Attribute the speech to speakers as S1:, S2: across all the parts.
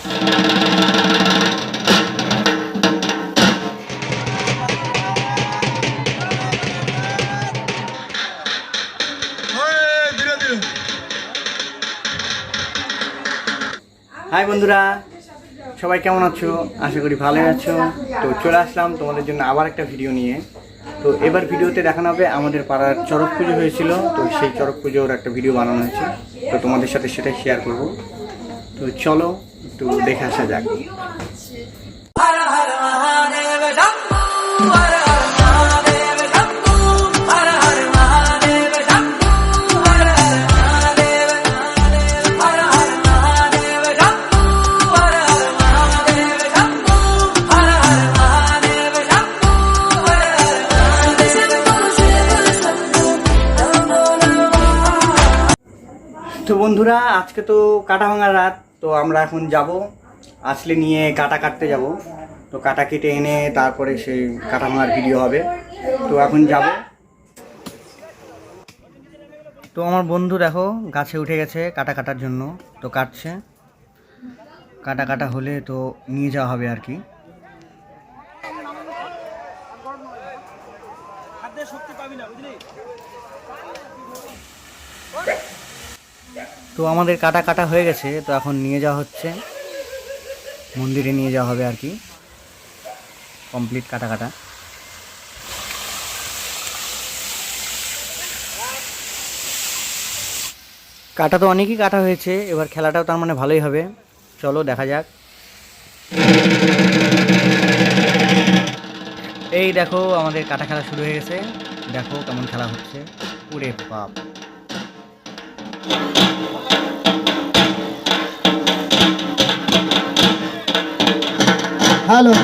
S1: High বন্ধুরা, সবাই কেমন আছো? আশা করি ভালোই আছো। তো চলে আসলাম তোমাদের জন্য আবার একটা ভিডিও নিয়ে। তো এবার ভিডিওতে দেখানো হবে, আমাদের পাড়ার চড়ক পুজো হয়েছিল। তো সেই চড়ক পুজোর একটা ভিডিও বানানো হয়েছে। তো তোমাদের সাথে সেটাই শেয়ার করব। তো চলো একটু দেখে আসা যাক। তো বন্ধুরা আজকে তো কাটা ভাঙার রাত। তো আমরা এখন যাব। আসলে নিয়ে কাটা কাটতে যাব। তো কাটা কেটে এনে তারপরে সেই কাটা মার ভিডিও হবে। তো এখন যাব। তো আমার বন্ধু দেখো, গাছে উঠে গেছে কাটা কাটার জন্য। তো কাটছে। কাটা কাটা হলে তো নিয়ে যাওয়া হবে আর কি। তো আমাদের কাটা কাটা হয়ে গেছে, তো এখন নিয়ে যাওয়া হচ্ছে। মন্দিরে নিয়ে যাওয়া হবে আর কি। কমপ্লিট কাটা কাটা। কাটা তো অনেকই কাটা হয়েছে, এবার খেলাটাও তার মানে ভালোই হবে। চলো দেখা যাক। এই দেখো, আমাদের কাটা খেলা শুরু হয়ে গেছে। দেখো কেমন খেলা হচ্ছে। পুরে বাপ।
S2: হ্যালো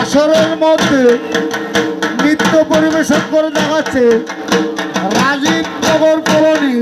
S2: আসরের মধ্যে নৃত্য পরিবেশন করে দেখাচ্ছে রাজীব নগর কলোনি।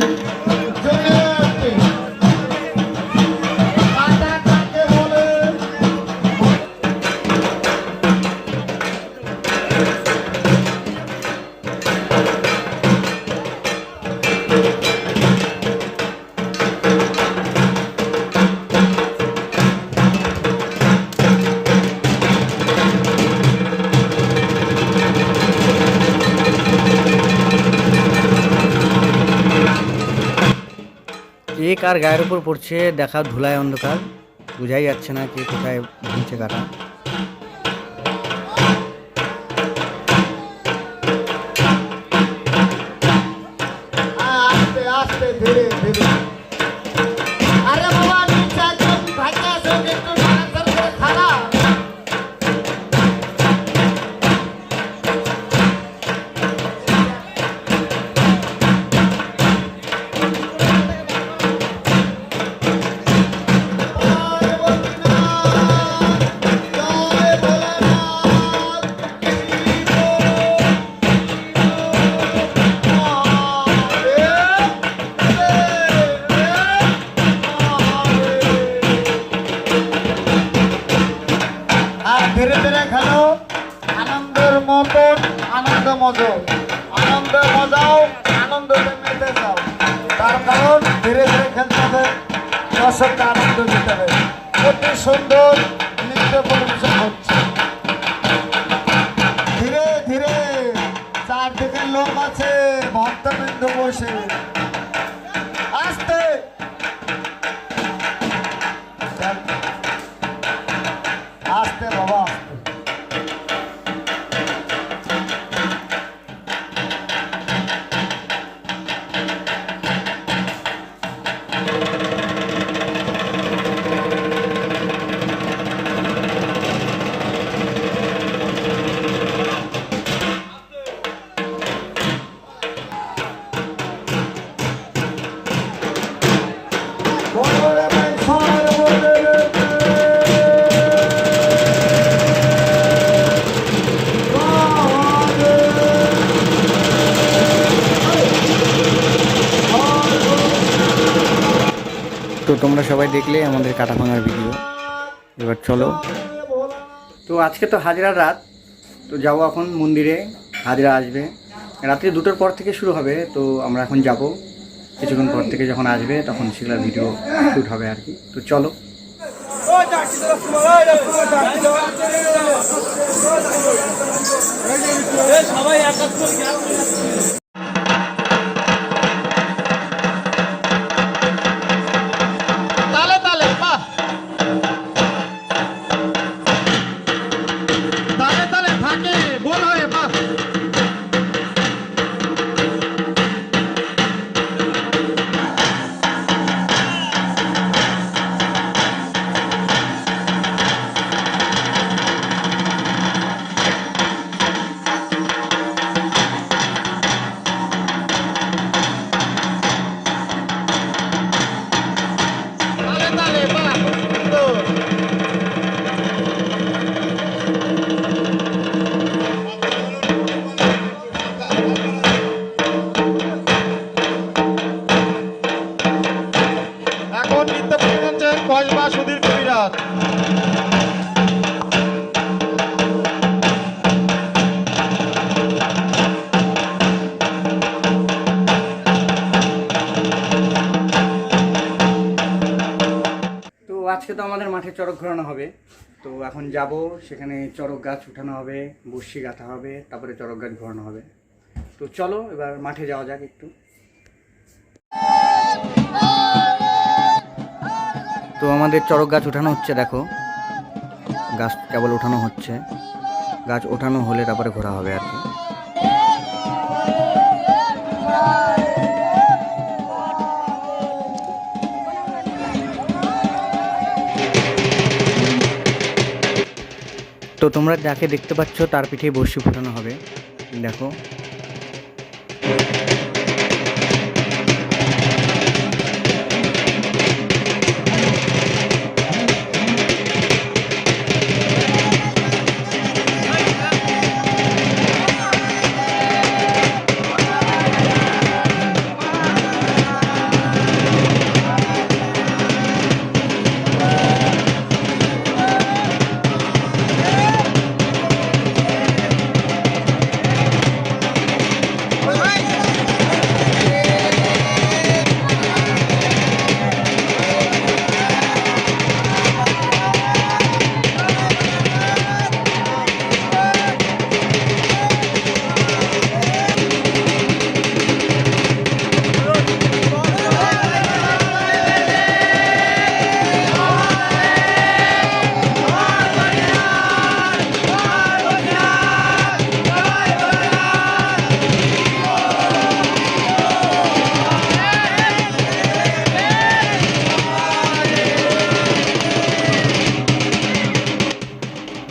S1: কে কার গায়ের উপর পড়ছে, দেখা ধুলায় অন্ধকার। বোঝাই যাচ্ছে না কে কোথায়
S2: আস্তে আস্তে, ধীরে ধীরে। আনন্দ মজো। আনন্দ মজাও আনন্দতে মেতে যাও তার কারণ ধীরে ধীরে খেলতে হবে। দর্শককে আনন্দ দিতে হবে। অতি সুন্দর নৃত্য পরিবেশন হচ্ছে। ধীরে ধীরে চারদিকে লোক আছে, ভক্তবৃন্দ বসে।
S1: তো তোমরা সবাই দেখলে আমাদের কাটা ভাঙার ভিডিও এবার চলো। তো আজকে তো হাজরার রাত, তো যাব এখন মন্দিরে, হাজরা আসবে। রাত্রি দুটোর পর থেকে শুরু হবে, তো আমরা এখন যাব। কিছুক্ষণ পর থেকে যখন আসবে, তখন সেগুলোর ভিডিও শ্যুট হবে আর কি। তো চলো।
S2: তালে
S1: আজকে তো আমাদের মাঠে চড়ক ঘোরানো হবে। তো এখন যাব, সেখানে চড়ক গাছ উঠানো হবে বর্ষি গাঁথা হবে, তারপরে চড়ক গাছ ঘোরানো হবে। তো চলো, এবার মাঠে যাওয়া যাক একটু। তো আমাদের চড়ক গাছ উঠানো হচ্ছে, দেখো। গাছ কেবল উঠানো হচ্ছে। গাছ ওঠানো হলে তারপরে ঘোরা হবে আর তো তোমরা যাকে দেখতে পাচ্ছ তার পিঠে বসি ফোটানো হবে। দেখো।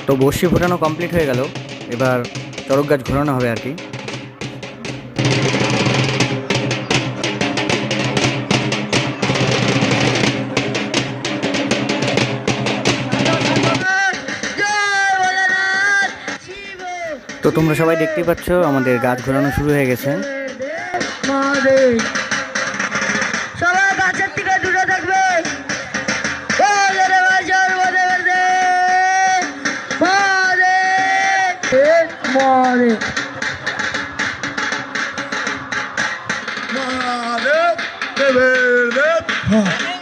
S1: তো বসি ফোটানো কমপ্লিট হয়ে গেল। এবার চড়ক গাছ ঘোরানো হবে আর কি। তো তোমরা সবাই দেখতেই পাচ্ছ, আমাদের গাছ ঘোরানো শুরু হয়ে গেছে।
S2: bari. Mağlup devirdim.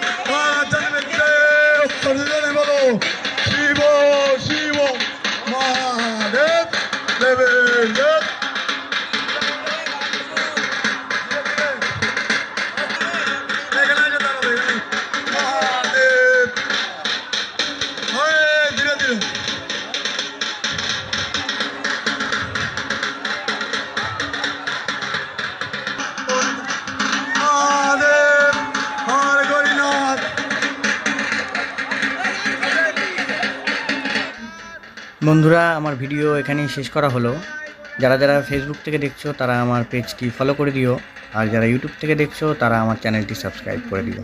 S1: বন্ধুরা, আমার ভিডিও এখানেই শেষ করা হলো। যারা যারা ফেসবুক থেকে দেখছ, তারা আমার পেজটি ফলো করে দিও। আর যারা ইউটিউব থেকে দেখছ, তারা আমার চ্যানেলটি সাবস্ক্রাইব করে দিও।